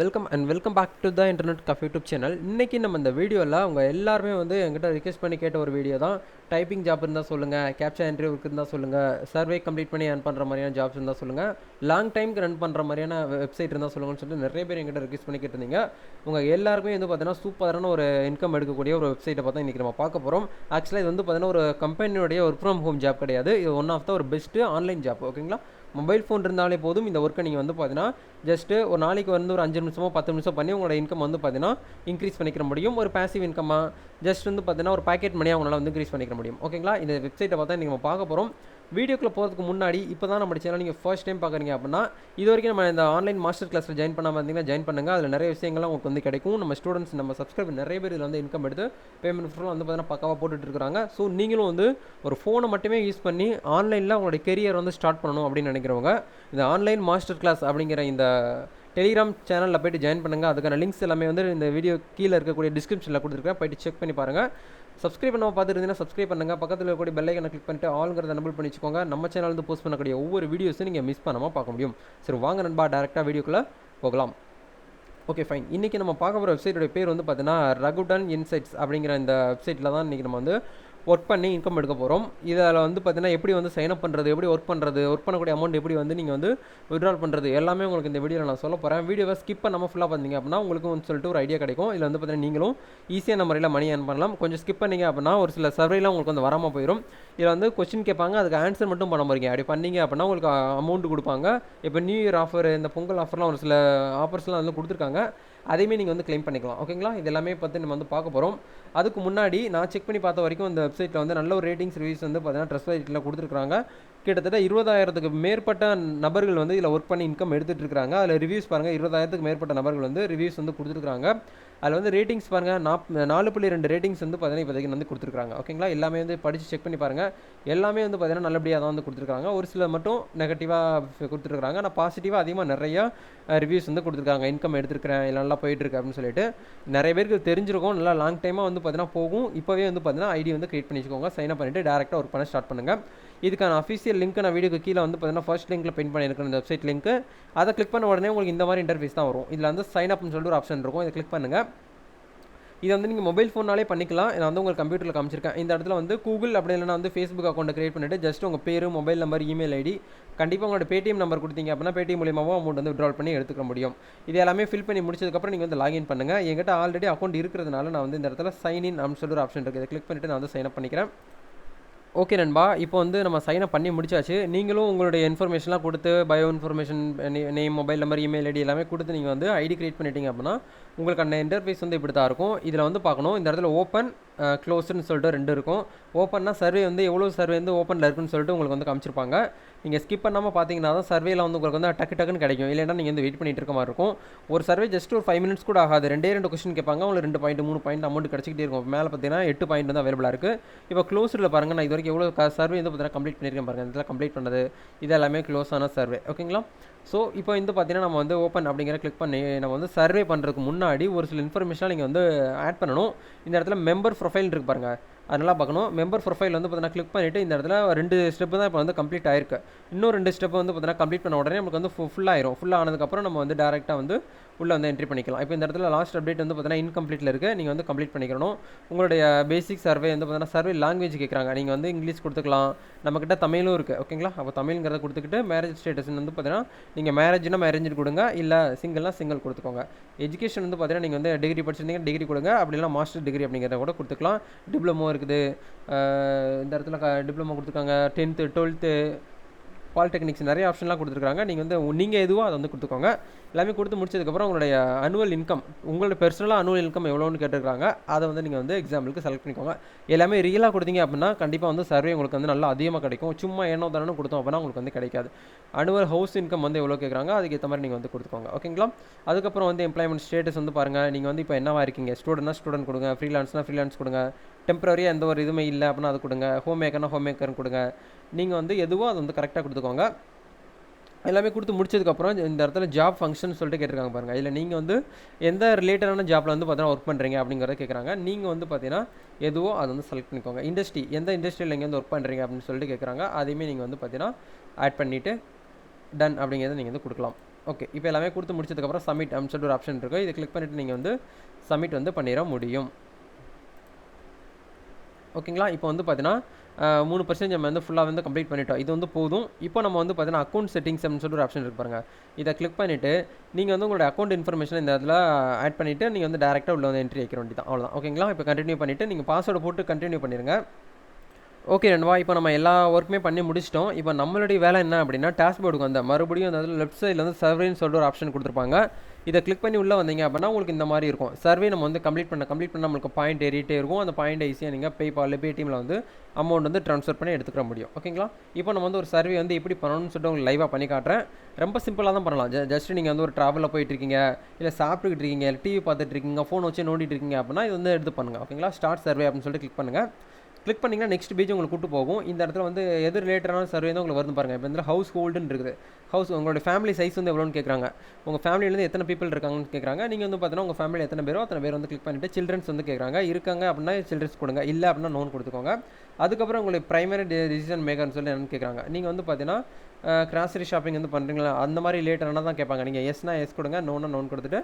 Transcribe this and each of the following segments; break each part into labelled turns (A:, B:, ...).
A: Welcome and welcome back to the internet cafe YouTube channel இன்றைக்கி நம்ம இந்த வீடியோவில் அவங்க எல்லாருமே வந்து என்கிட்ட ரிக்வெஸ்ட் பண்ணி கேட்ட ஒரு வீடியோ தான். டைப்பிங் ஜாப் இருந்தால் சொல்லுங்கள் கேப்சா என்ட்ரி ஒர்க் இருந்தால் சொல்லுங்கள் சர்வே கம்ப்ளீட் பண்ணி ரன் பண்ணுற மாதிரியான ஜாப்ஸ் இருந்தால் சொல்லுங்கள் லாங் டைம்க்கு ரன் பண்ணுற மாதிரியான வெப்சைட் இருந்தால் சொல்லுங்கன்னு சொல்லிட்டு நிறைய பேர் என்கிட்ட ரிக்வெஸ்ட் பண்ணி கேட்டிருந்தீங்க. உங்கள் எல்லாருக்குமே வந்து பார்த்தீங்கன்னா சூப்பரான ஒரு இன்கம் எடுக்கக்கூடிய ஒரு வெப்சைட்டை பார்த்தா இன்றைக்கி நம்ம பார்க்க போகிறோம் ஆக்சுவலாக இது வந்து பார்த்தீங்கன்னா ஒரு கம்பெனியோடைய ஒர்க் ஃப்ரம் ஹோம் ஜாப் கிடையாது. இது ஒன் ஆஃப் த ஒரு பெஸ்ட்டு ஆன்லைன் ஜாப் ஓகேங்களா மொபைல் ஃபோன் இருந்தாலே போதும். இந்த ஒர்க்கை நீங்கள் வந்து பார்த்தீங்கன்னா ஜஸ்ட்டு ஒரு நாளைக்கு வந்து ஒரு அஞ்சு நிமிஷமோ பத்து நிமிஷம் பண்ணி உங்களோட இன்கம் வந்து பார்த்தீங்கன்னா இன்க்ரீஸ் பண்ணிக்கிற முடியும். ஒரு பேசிவ் இன்கமாக ஜஸ்ட் வந்து பார்த்தீங்கன்னா ஒரு பாக்கெட் மணியாக உங்களால் வந்து இன்க்ரீஸ் பண்ணிக்கிற முடியும். ஓகேங்களா இந்த வெப்சைட்டை பார்த்தா நீங்கள் பார்க்க போகிறோம் வீடியோக்குள்ள போகிறதுக்கு முன்னாடி இப்போ தான் நம்ம சேனல் நீங்கள் ஃபர்ஸ்ட் டைம் பார்க்குறீங்க அப்படின்னா இது வரைக்கும் நம்ம இந்த ஆன்லைன் மாஸ்டர் கிளாஸில் ஜாயின் பண்ணாமல் இருந்தீங்கன்னா ஜாயின் பண்ணுங்கள் அதில் நிறைய விஷயங்கள்லாம் உங்களுக்கு வந்து கிடைக்கும். நம்ம ஸ்டூடெண்ட்ஸ் நம்ம சப்ஸ்கிரைபர் நிறைய பேர் இதில் வந்து இன்கம் எடுத்து பேமெண்ட் ஃபுல்லாக வந்து பார்த்தீங்கன்னா பக்காவாக போட்டுட்டு இருக்காங்க ஸோ நீங்களும் வந்து ஒரு ஃபோனை மட்டுமே யூஸ் பண்ணி ஆன்லைனில் உங்களுடைய கெரியர் வந்து ஸ்டார்ட் பண்ணணும் அப்படின்னு நினைக்கிறவங்க இந்த ஆன்லைன் மாஸ்டர் கிளாஸ் அப்படிங்கிற இந்த டெலிகிராம் சேனலில் போய்ட்டு ஜாயின் பண்ணுங்கள் அதுக்கான லிங்க்ஸ் எல்லாமே வந்து இந்த வீடியோ கீழே இருக்கக்கூடிய டிஸ்கிரிப்ஷனில் கொடுத்துருக்கேன் போய்ட்டு செக் பண்ணி பாருங்கள் சப்ஸ்கிரைப் பண்ணாமல் பார்த்துருந்தீங்கன்னா சப்ஸ்கிரைப் பண்ணுங்கள் பக்கத்தில் இருக்கக்கூடிய பெல்லைக்கனை கிளிக் பண்ணிட்டு ஆளுங்கிறத நம்பர் பண்ணி வச்சுக்கோங்க. நம்ம சேனல் வந்து போஸ்ட் பண்ணக்கூடிய ஒவ்வொரு வீடியோஸும் நீங்கள் மிஸ் பண்ணாமல் பார்க்க முடியும். சரி வாங்க நண்பா டேரெக்டாக வீடியோக்குள்ளே போகலாம். ஓகே ஃபைன் இன்றைக்கி நம்ம பார்க்க போகிற வெப்சைட்டோட பேர் வந்து பார்த்தீங்கன்னா ரகுடன் இன்சைட்ஸ் அப்படிங்கிற இந்த வெப்சைட்டில் தான் இன்றைக்கி நம்ம வந்து ஒர்க் பண்ணி இன்கம் எடுக்க போகிறோம் இதில் வந்து பார்த்தீங்கன்னா எப்படி வந்து சைன் அப் பண்ணுறது எப்படி ஒர்க் பண்ணுறது ஒர்க் பண்ணக்கூடிய அமௌண்ட் எப்படி வந்து நீங்கள் வந்து விட்ரால் பண்ணுறது எல்லாமே உங்களுக்கு இந்த வீடியோவில் நான் சொல்ல போகிறேன் வீடியோவை ஸ்கிப் பண்ணாமல் ஃபுல்லாக பார்த்தீங்க அப்படின்னா உங்களுக்கு வந்து சொல்லிட்டு ஒரு ஐடியா கிடைக்கும். இதில் வந்து பார்த்தீங்கன்னா நீங்களும் ஈஸியான முறையில் மணி ஏர்ன் பண்ணலாம். கொஞ்சம் ஸ்கிப் பண்ணீங்க அப்படின்னா ஒரு சில சர்வேலாம் உங்களுக்கு வந்து வராமல் போயிடும் இதில் வந்து கொஸ்டின் கேட்பாங்க அதுக்கு ஆன்சர் மட்டும் பண்ண போகிறீங்க அப்படி பண்ணீங்க அப்படின்னா உங்களுக்கு அமௌண்ட் கொடுப்பாங்க. இப்போ நியூ இயர் ஆஃபர் இந்த பொங்கல் ஆஃபர்லாம் ஒரு சில ஆஃபர்ஸ்லாம் வந்து கொடுத்துருக்காங்க. அதையுமே நீங்கள் வந்து க்ளைம் பண்ணிக்கலாம். ஓகேங்களா இது எல்லாமே பார்த்து நம்ம வந்து பார்க்க போகிறோம் அதுக்கு முன்னாடி நான் செக் பண்ணி பார்த்த வரைக்கும் இந்த வெப்சைட்டில் வந்து நல்ல ஒரு ரேட்டிங்ஸ் ரிவ்யூஸ் வந்து பார்த்தீங்கன்னா ட்ரெஸ் வெப்சைட்டில் கொடுத்துருக்காங்க கிட்டத்தட்ட இருபதாயிரத்துக்கு மேற்பட்ட நபர்கள் வந்து இதில் ஒர்க் பண்ணி இன்கம் எடுத்துகிட்டு இருக்காங்க. அதில் ரிவ்யூஸ் பாருங்கள் இருபதாயிரத்துக்கு மேற்பட்ட நபர்கள் வந்து ரிவ்யூஸ் வந்து கொடுத்துருக்காங்க அதில் வந்து ரேட்டிங்ஸ் பாருங்கள் நாப் நாலு புள்ளி ரெண்டு ரேட்டிங்ஸ் வந்து பார்த்தீங்கன்னா இப்போதைக்கு வந்து கொடுத்துருக்காங்க. ஓகேங்களா எல்லாமே வந்து படித்து செக் பண்ணி பாருங்கள் எல்லாமே வந்து பார்த்தீங்கன்னா நல்லபடியாக தான் வந்து கொடுத்துருக்காங்க. ஒரு சில மட்டும் நெகட்டிவாக கொடுத்துருக்காங்க ஆனால் பாசிட்டிவாக அதிகமாக நிறையா ரிவ்யூஸ் வந்து கொடுத்துருக்காங்க. இன்கம் எடுத்துருக்கிறேன் இல்லை நல்லா போயிட்டுருக்கு அப்படின்னு சொல்லிட்டு. நிறைய பேருக்கு தெரிஞ்சிருக்கும். நல்லா லாங் டைமாக வந்து பார்த்தீங்கன்னா போகும். இப்போவே வந்து பார்த்தீங்கன்னா ஐடி வந்து கிரியேட் பண்ணி வச்சுக்கோங்க சைன் அப் பண்ணிவிட்டு டேரெக்டாக ஒர்க் பண்ண ஸ்டார்ட் பண்ணுங்கள் இதுக்கான அஃபிஷியல் லிங்க் நான் வீடியோக்கு கீழே வந்து பார்த்தீங்கன்னா ஃபர்ஸ்ட் லிங்க்கில் பின் பண்ணியிருக்கேன் இந்த வெப்சைட் லிங்க் அதை கிளிக் பண்ண உடனே உங்களுக்கு இந்த மாதிரி இன்டர்ஃபேஸ் தான் வரும். இதில் வந்து சைன் அப்னு சொல்லிட்டு ஒரு ஆப்ஷன் இருக்கும். இதை கிளிக் பண்ணுங்கள் இதை வந்து நீங்கள் மொபைல் ஃபோனாலே பண்ணிக்கலாம். நான் வந்து உங்களுக்கு கம்ப்யூட்டரில் காமிச்சிருக்கேன். இந்த இடத்துல வந்து கூகுள் அப்படி இல்லைனா வந்து ஃபேஸ்புக் அக்கௌண்ட் கிரியேட் பண்ணிவிட்டு ஜஸ்ட் உங்கள் பேர் மொபைல் நம்பர் இமெயில் ஐடி கண்டிப்பாக உங்களோட பேடிஎம் நம்பர் கொடுத்தீங்க அப்படின்னா பேடிஎம் மூலியமாகவும் அமௌண்ட் வந்து விட்ரால் பண்ணி எடுத்துக்க முடியும். இது எல்லாமே ஃபில் பண்ணி முடிச்சதுக்கப்புறம் நீங்கள் வந்து லாகின் பண்ணுங்கள் என்கிட்ட ஆல்ரெடி அக்கௌண்ட் இருக்கிறதுனால நான் வந்து இந்த இடத்துல சைன் இன் அப்படின்னு சொல்லிட்டு ஒரு ஆப்ஷன் இருக்குது இதை கிளிக் பண்ணிவிட்டு நான் வந்து சைன் அப் பண்ணிக்கிறேன். ஓகே நண்பா இப்போ வந்து நம்ம சைனப் பண்ணி முடிச்சாச்சு. நீங்களும் உங்களுடைய இன்ஃபர்மேஷன்லாம் கொடுத்து bio information name mobile number email ID எல்லாமே கொடுத்து நீங்கள் வந்து ஐடி கிரியேட் பண்ணிட்டீங்க அப்படின்னா உங்களுக்கு அந்த இன்டர்ஃபேஸ் வந்து இப்படி தான் இருக்கும். இதில் வந்து பார்க்கணும். இந்த இடத்துல ஓப்பன் க்ளோஸ்டுன்னு சொல்லிட்டு ரெண்டு இருக்கும். ஓப்பன்னா சர்வே வந்து எவ்வளோ சர்வே வந்து ஓப்பனில் இருக்குன்னு சொல்லிட்டு உங்களுக்கு வந்து காமிச்சிருப்பாங்க. நீங்கள் ஸ்கிப் பண்ணாமல் பார்த்தீங்கன்னா தான் சர்வேல வந்து உங்களுக்கு வந்து டக்கு டக்குன்னு கிடைக்கும். இல்லைன்னா நீங்கள் வந்து வெயிட் பண்ணிட்டு இருக்க மாதிரி இருக்கும். ஒரு சர்வே ஜஸ்ட் ஒரு ஃபைவ் மினிட்ஸ் கூட ஆகாது. ரெண்டே ரெண்டு கொஸ்டின் கேட்பாங்க. உங்களுக்கு ரெண்டு பாயிண்ட் மூணு பாயிண்ட் அமௌண்ட் கிடச்சிக்கிட்டே இருக்கும். மேலே பார்த்தீங்கன்னா எட்டு பாயிண்ட் வந்து அவைலபிளாக இருக்குது இப்போ க்ளோஸில் பாருங்கள் நான் இது வரைக்கும் எவ்வளோ சர்வே வந்து பார்த்தீங்கன்னா கம்ப்ளீட் பண்ணியிருக்கேன் பாருங்கள் இதில் கம்ப்ளீட் பண்ணது. இது எல்லாமே க்ளோஸான சர்வே ஓகேங்களா ஸோ இப்போ வந்து பார்த்தீங்கன்னா நம்ம வந்து ஓப்பன் அப்படிங்கிற கிளிக் பண்ணி நம்ம வந்து சர்வே பண்ணுறதுக்கு முன்னாடி ஒரு சில இன்ஃபர்மேஷனாக நீங்கள் வந்து ஆட் பண்ணணும். இந்த இடத்துல மெம்பர் ப்ரொஃபைல் இருக்கு பாருங்கள் அதனால் பார்க்கணும். மெம்பர் ப்ரொஃபைல் வந்து பார்த்தீங்கன்னா கிளிக் பண்ணிவிட்டு இந்த இடத்துல ரெண்டு ஸ்டெப்பு தான் இப்போ வந்து கம்ப்ளீட் ஆயிருக்கு. இன்னும் ரெண்டு ஸ்டெப் வந்து பார்த்தீங்கன்னா கம்ப்ளீட் பண்ண உடனே நமக்கு வந்து ஃபுல்லாகிடும் ஃபுல்லாக ஆனதுக்கப்புறம் நம்ம வந்து டேரெக்டாக வந்து உள்ளே வந்து என்ட்ரி பண்ணிக்கலாம். இப்போ இந்த இடத்துல லாஸ்ட் அப்டேட் வந்து பார்த்தீங்கன்னா இன்கம்ப்ளீட்டில் இருக்குது நீங்கள் வந்து கம்ப்ளீட் பண்ணிக்கணும். உங்களுடைய பேசிக் சர்வே வந்து பார்த்தீங்கன்னா சர்வே லாங்குவேஜ் கேட்குறாங்க நீங்கள் வந்து இங்கிலீஷ் கொடுத்துக்கலாம். நம்மக்கிட்ட தமிழும் இருக்குது ஓகேங்களா அப்போ தமிழ்ங்கிறத கொடுத்துக்கிட்டு மேரேஜ் ஸ்டேட்டஸ் வந்து பார்த்தீங்கன்னா நீங்கள் மேரேஜ்னா மேரேஜ் கொடுங்க. இல்லை சிங்கிள்னா சிங்கிள் கொடுத்துக்கோங்க. எஜுகேஷன் வந்து பார்த்தீங்கன்னா நீங்கள் வந்து டிகிரி படிச்சிருந்தீங்க டிகிரி கொடுங்க. அப்படி மாஸ்டர் டிகிரி அப்படிங்கிறத கூட கொடுத்துக்கலாம். டிப்ளமோ இருக்குது. இந்த இடத்துல டிப்ளமோ கொடுத்துருக்காங்க. டென்த்து டுவெல்த்து பாலிடெக்னிக்ஸ் நிறைய ஆப்ஷன்லாம் கொடுத்துருக்காங்க. நீங்கள் வந்து நீங்கள் எதுவோ அதை வந்து கொடுத்துக்கோங்க. எல்லாமே கொடுத்து முடிச்சதுக்கப்புறம் உங்களுடைய அனுவல் இன்கம் உங்களோட பெர்சனலாக அனுவல் இன்கம் எவ்வளோன்னு கேட்டிருக்காங்க. அதை வந்து நீங்கள் வந்து எக்ஸாம்பிளுக்கு செலக்ட் பண்ணிக்கோங்க. எல்லாமே ரியலாக கொடுத்தீங்க அப்படின்னா கண்டிப்பாக வந்து சர்வே உங்களுக்கு வந்து நல்லா அதிகமாக கிடைக்கும். சும்மா ஏனோ தானே கொடுத்தோம் அப்படின்னா உங்களுக்கு வந்து கிடைக்காது. அனுவல் ஹவுஸ் இன்கம் வந்து எவ்வளோ கேட்குறாங்க? அதுக்கு ஏற்ற மாதிரி நீங்கள் வந்து கொடுத்துக்கோங்க. ஓகேங்களா அதுக்கப்புறம் வந்து எம்ப்ளாய்மெண்ட் ஸ்டேட்டஸ் வந்து பாருங்கள் நீங்கள் வந்து இப்போ என்னவா இருக்கீங்க? ஸ்டூடெண்ட்னா ஸ்டூடெண்ட் கொடுங்க. ஃப்ரீலான்ஸ்னால் ஃப்ரீலான்ஸ் கொடுங்க. டெம்பரரியாக எந்த ஒரு இதுவுமே இல்லை அப்படின்னா அது கொடுங்க. ஹோம் மேக்கர்னா ஹோம் மேக்கர்னு கொடுங்க. நீங்கள் வந்து எதுவோ அதை வந்து கரெக்டாக கொடுத்துக்கோங்க. எல்லாமே கொடுத்து முடிச்சதுக்கப்புறம் இந்த இடத்துல ஜாப் ஃபங்க்ஷன் சொல்லிட்டு கேட்டிருக்காங்க பாருங்கள் இதில் நீங்கள் வந்து எந்த ரிலேட்டடான ஜாப்பில் வந்து பார்த்தீங்கன்னா ஒர்க் பண்ணுறீங்க அப்படிங்கிறத கேட்குறாங்க நீங்கள் வந்து பார்த்தீங்கன்னா எதுவோ அதை வந்து செலக்ட் பண்ணிக்கோங்க. இண்டஸ்ட்ரி எந்த இண்டஸ்ட்ரியில் நீங்கள் வந்து ஒர்க் பண்ணுறீங்க அப்படின்னு சொல்லிட்டு கேட்குறாங்க அதையுமே நீங்கள் வந்து பார்த்தீங்கன்னா ஆட் பண்ணிவிட்டு டன் அப்படிங்கிறத நீங்கள் வந்து கொடுக்கலாம். ஓகே இப்போ எல்லாமே கொடுத்து முடிச்சதுக்கப்புறம் சப்மிட் அப்படின்னு சொல்லிட்டு ஒரு ஆப்ஷன் இருக்குது இதை கிளிக் பண்ணிவிட்டு நீங்கள் வந்து சப்மிட் வந்து பண்ணிட முடியும். ஓகேங்களா? இப்போ வந்து பார்த்தீங்கன்னா மூணு பர்சன்டேஜ் நம்ம வந்து ஃபுல்லாக வந்து கம்ப்ளீட் பண்ணிட்டோம். இது வந்து போதும். இப்போ நம்ம வந்து பார்த்தீங்கன்னா அக்கௌண்ட் செட்டிங்ஸ் அப்படின்னு சொல்லிட்டு ஒரு ஆப்ஷன் இருக்கு பாருங்க. இதை கிளிக் பண்ணிவிட்டு நீங்கள் வந்து உங்களோட அக்கௌண்ட் இன்ஃபர்மேஷன் இந்த இதில் ஆட் பண்ணிவிட்டு நீங்கள் வந்து டேரெக்டாக உள்ள வந்து என்ட்ரி வைக்கிற வேண்டியதான் அவ்வளோதான் ஓகேங்களா? இப்போ கண்டினியூ பண்ணிவிட்டு நீங்கள் பாஸ்வேர்டு போட்டு கண்டினியூ பண்ணிடுங்க ஓகே ரெண்டுவா இப்போ நம்ம எல்லா ஒர்க்குமே பண்ணி முடிச்சிட்டோம். இப்போ நம்மளுடைய வேலை என்ன அப்படின்னா டேஷ்போர்டுக்கு வந்த மறுபடியும் அந்த லெஃப்ட் சைடில் வந்து சர்வேன்னு சொல்லிட்டு ஒரு ஆப்ஷன் கொடுத்துருப்பாங்க. இதை கிளிக் பண்ணி உள்ளே வந்தீங்க அப்படின்னா உங்களுக்கு இந்த மாதிரி இருக்கும். சர்வே நம்ம வந்து கம்ப்ளீட் பண்ண கம்ப்ளீட் பண்ண நம்மளுக்கு பாயிண்ட் ஏறிட்டே இருக்கும். அந்த பாயிண்ட் ஈஸியாக நீங்கள் பேபால் பேடிஎம்ல வந்து அமௌண்ட் வந்து ட்ரான்ஸ்ஃபர் பண்ணி எடுத்துக்கிற முடியும். ஓகேங்களா இப்போ நம்ம வந்து ஒரு சர்வே வந்து எப்படி பண்ணணும்னு சொல்லிட்டு உங்களுக்கு லைவாக பண்ணி காட்டுறேன். ரொம்ப சிம்பிளாக தான் பண்ணலாம். ஜஸ்ட் நீங்கள் வந்து ஒரு ட்ராவலில் போயிட்டுருக்கீங்க இல்லை சாப்பிட்டுக்கிட்டு இருக்கீங்க இல்லை டிவி பார்த்துட்டு இருக்கீங்க ஃபோன் வச்சு நோண்டிட்டு இருக்கீங்க அப்படின்னா இது வந்து எடுத்து பண்ணுங்கள் ஓகேங்களா ஸ்டார்ட் சர்வே அப்படின்னு சொல்லிட்டு கிளிக் பண்ணுங்கள் கிளிக் பண்ணிங்கன்னா நெக்ஸ்ட் பேஜ் உங்களுக்கு கூட்டு போகும். இந்த இடத்துல வந்து எது ரிலேட்டடான சர்வே தான் உங்களுக்கு வருது பாருங்கள் இப்போ இந்த ஹவுஸ் ஹோல்டுன்னு இருக்குது. ஹவுஸ் உங்களோட ஃபேமிலி சைஸ் வந்து எவ்வளோன்னு கேட்குறாங்க உங்கள் ஃபேமிலியிலேருந்து எத்தனை பீப்பிள் இருக்காங்கன்னு கேட்குறாங்க நீங்கள் வந்து பார்த்தீங்கன்னா உங்கள் ஃபேமிலி எத்தனை பேரோ அத்தனை பேர் வந்து கிளிக் பண்ணிட்டு சில்ட்ரன்ஸ் வந்து கேட்குறாங்க இருக்காங்க அப்படின்னா சில்ட்ரன்ஸ் கொடுங்க. இல்லை அப்படின்னா நோன் கொடுத்துக்கோங்க. அதுக்கப்புறம் உங்களுக்கு ப்ரைமரி டிசிஷன் மேக்கர்னு சொல்லி என்னென்னு கேட்குறாங்க நீங்கள் வந்து பார்த்தீங்கன்னா கிராசரி ஷாப்பிங் வந்து பண்ணுறீங்களா அந்த மாதிரி ரிலேட்டடான தான் கேட்பாங்க. நீங்கள் எஸ்னா எஸ் கொடுங்க. நோனா நோன் கொடுத்துட்டு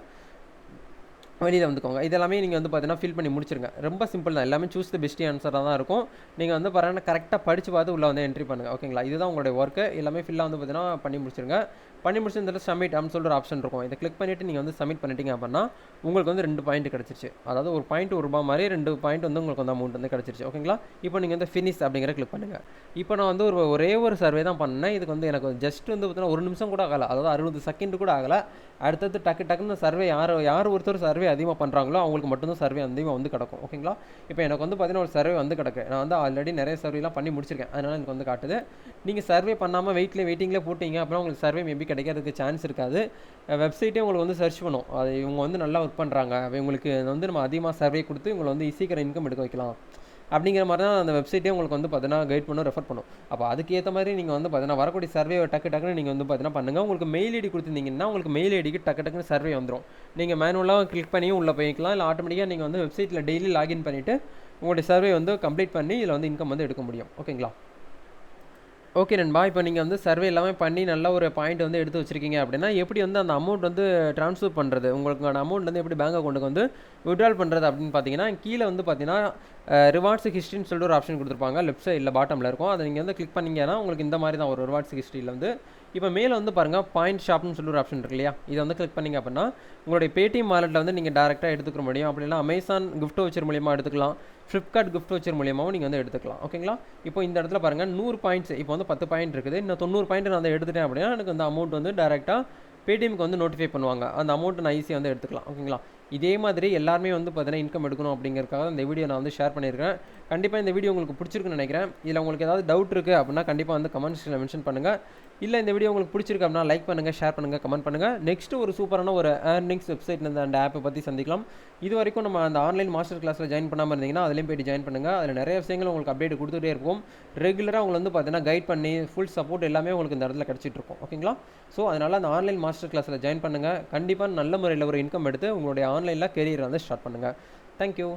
A: வெளியில் வந்துக்கோங்க. இதெல்லாமே நீங்கள் வந்து பார்த்தீங்கன்னா ஃபில் பண்ணி முடிச்சிருங்க. ரொம்ப சிம்பிள் தான். எல்லாமே சூஸ் த பெஸ்ட் ஆன்சராக தான் இருக்கும். நீங்கள் வந்து பாருங்கள் கரெக்டாக படித்து பார்த்து உள்ளே வந்து என்ட்ரி பண்ணுங்கள் ஓகேங்களா இதுதான் உங்களுடைய ஒர்க்கு எல்லாமே ஃபில்லாக வந்து பார்த்தீங்கன்னா பண்ணி முடிச்சிருங்க. பண்ணி முடிச்சு இந்த சப்மிட் அப்படின்னு சொல்லிட்டு ஒரு ஆப்ஷன் இருக்கும். இதை கிளிக் பண்ணிவிட்டு நீங்கள் வந்து சப்மிட் பண்ணிட்டீங்க அப்படின்னா உங்களுக்கு வந்து ரெண்டு பாயிண்ட் கிடச்சிருச்சு. அதாவது ஒரு பாயிண்ட் ஒரு ரூபா மாதிரி ரெண்டு பாயிண்ட் வந்து உங்களுக்கு வந்து அமௌண்ட் வந்து கிடச்சிருச்சு. ஓகேங்களா இப்போ நீங்கள் வந்து ஃபினிஷ் அப்படிங்கிற கிளிக் பண்ணுங்கள் இப்போ நான் வந்து ஒரு ஒரே ஒரு சர்வே தான் பண்ணேன். இதுக்கு வந்து எனக்கு ஜஸ்ட் வந்து பார்த்தீங்கன்னா ஒரு நிமிஷம் கூட ஆகலை. அதாவது அறுபது செகண்ட் கூட ஆகலை. அடுத்தது டக்கு டக்குன்னு சர்வே யார் யார் ஒருத்தர் சர்வே அதிகமாக பண்ணுறாங்களோ அவங்களுக்கு மட்டும்தான் சர்வே அதிகமாக வந்து கிடக்கும். ஓகேங்களா இப்போ எனக்கு வந்து பார்த்தீங்கன்னா ஒரு சர்வே வந்து கிடக்கு. நான் வந்து ஆல்ரெடி நிறைய சர்வேலாம் பண்ணி முடிச்சிருக்கேன். அதனால் எனக்கு வந்து காட்டுது. நீங்கள் சர்வே பண்ணாமல் வெயிட்லேயே வெயிட்டிங்கில் போட்டிங்க அப்புறம் உங்களுக்கு சர்வே மேபி கிடைக்கிறதுக்கு சான்ஸ் இருக்காது. வெப்சைட்டே உங்களுக்கு வந்து சர்ச் பண்ணும். அது இவங்க வந்து நல்லா ஒர்க் பண்ணுறாங்க இவங்களுக்கு வந்து நம்ம அதிகமாக சர்வே கொடுத்து இவங்களை வந்து சீக்கிரம் இன்கம் எடுக்க வைக்கலாம். அப்படிங்கிற மாதிரி தான் அந்த வெப்சைட்டே உங்களுக்கு வந்து பார்த்தீங்கன்னா கைட் பண்ணும் ரெஃபர் பண்ணும். அப்போ அதுக்கேற்ற மாதிரி நீங்கள் வந்து பார்த்தீங்கன்னா வரக்கூடிய சர்வே டக்கு டக்குன்னு நீங்கள் வந்து பார்த்தீங்கன்னா பண்ணுங்கள் உங்களுக்கு மெயில் ஐடி கொடுத்துருந்தீங்கன்னா உங்களுக்கு மெயில் ஐடிக்கு டக்கு டக்குன்னு சர்வே வந்துடும் நீங்கள் மேனுவலாக கிளிக் பண்ணியும் உள்ளே போய்க்கலாம். இல்லை ஆட்டோமேட்டிக்காக நீங்கள் வந்து வெப்சைட்டில் டெய்லி லாகின் பண்ணிவிட்டு உங்களுடைய சர்வே வந்து கம்ப்ளீட் பண்ணி இதில் வந்து இன்கம் வந்து எடுக்க முடியும். ஓகேங்களா ஓகே நண்பா இப்போ நீங்கள் வந்து சர்வே எல்லாமே பண்ணி நல்ல ஒரு பாயிண்ட் வந்து எடுத்து வச்சிருக்கீங்க அப்படின்னா எப்படி வந்து அந்த அமௌண்ட் வந்து ட்ரான்ஸ்ஃபர் பண்ணுறது உங்களுக்கான அமௌண்ட் வந்து எப்படி பேங்க் அக்கௌண்ட்டுக்கு வந்து விட்ரால் பண்ணுறது அப்படின்னு பார்த்தீங்கன்னா கீழே வந்து பார்த்தீங்கன்னா ரிவார்ட்ஸ் ஹிஸ்ட்ரின்னு சொல்லிட்டு ஒரு ஆப்ஷன் கொடுத்துருப்பாங்க. லெஃப்ட் சைடில் பாட்டமில் இருக்கும். அதை நீங்கள் வந்து கிளிக் பண்ணிங்கன்னா உங்களுக்கு இந்த மாதிரி தான் ஒரு ரிவார்ட்ஸ் ஹிஸ்ட்ரியில் வந்து இப்போ மேலே வந்து பாருங்கள் பாயிண்ட் ஷாப்னு சொல்லி ஒரு ஆப்ஷன் இருக்கு இல்லையா? இதை வந்து கிளிக் பண்ணிங்க அப்படின்னா உங்களுடைய பேடிஎம் வாலெட்டில் வந்து நீங்கள் டேரெக்டாக எடுத்துக்க முடியும். அப்படி இல்லைனா அமேசான் கிஃப்ட் வச்சர் மூலியமாக எடுத்துக்கலாம். ஃப்ளிப்கார்ட் கிஃப்ட் வச்சர் மூலியமாகவும் நீங்கள் வந்து எடுத்துக்கலாம். ஓகேங்களா இப்போ இந்த இடத்துல பாருங்கள் நூறு பாயிண்ட்ஸ் இப்போ வந்து பத்து பாயிண்ட் இருக்குது. இன்னும் தொண்ணூறு பாயிண்ட் நான் வந்து எடுத்துட்டேன் அப்படின்னா எனக்கு அந்த அமௌண்ட் வந்து டேரெக்டாக பேடிஎம்க்கு வந்து நோட்டிஃபை பண்ணுவாங்க. அந்த அமௌண்ட்டை நான் ஈஸியாக வந்து எடுத்துக்கலாம். ஓகேங்களா இதே மாதிரி எல்லாருமே வந்து பார்த்தீங்கன்னா இன்கம் எடுக்கணும் அப்படிங்கிறதுக்காக இந்த வீடியோ நான் வந்து ஷேர் பண்ணியிருக்கேன். கண்டிப்பாக இந்த வீடியோ உங்களுக்கு பிடிச்சிருக்குன்னு நினைக்கிறேன். இதில் உங்களுக்கு ஏதாவது டவுட் இருக்குது அப்படின்னா கண்டிப்பாக வந்து கமெண்ட்ஸில் மென்ஷன் பண்ணுங்கள் இல்லை இந்த வீடியோ உங்களுக்கு பிடிச்சிருக்கு அப்படின்னா லைக் பண்ணுங்கள் ஷேர் பண்ணுங்கள் கமெண்ட் பண்ணுங்கள் நெக்ஸ்ட் ஒரு சூப்பரான ஒரு ஏர்னிங்ஸ் வெப்சைட் அந்த ஆப்பை பற்றி சந்திக்கலாம். இது வரைக்கும் நம்ம அந்த ஆன்லைன் மாஸ்டர் கிளாஸில் ஜாயின் பண்ணாமல் இருந்தீங்கன்னா அதுலேயும் போய்ட்டு ஜாயின் பண்ணுங்கள் அதில் நிறைய விஷயங்கள் உங்களுக்கு அப்டேட் கொடுத்துட்டே இருக்கும். ரெகுலராக உங்களை வந்து பார்த்தீங்கன்னா கைட் பண்ணி ஃபுல் சப்போர்ட் எல்லாமே உங்களுக்கு இந்த இடத்துல கிடச்சிட்டு இருக்கும். ஓகேங்களா ஸோ அதனால் அந்த ஆன்லைன் மாஸ்டர் கிளாஸில் ஜாயின் பண்ணுங்கள் கண்டிப்பாக நல்ல முறையில் ஒரு இன்கம் எடுத்து உங்களுடைய ஆன்லைனில் கெரியரை வந்து ஸ்டார்ட் பண்ணுங்கள் தேங்க்யூ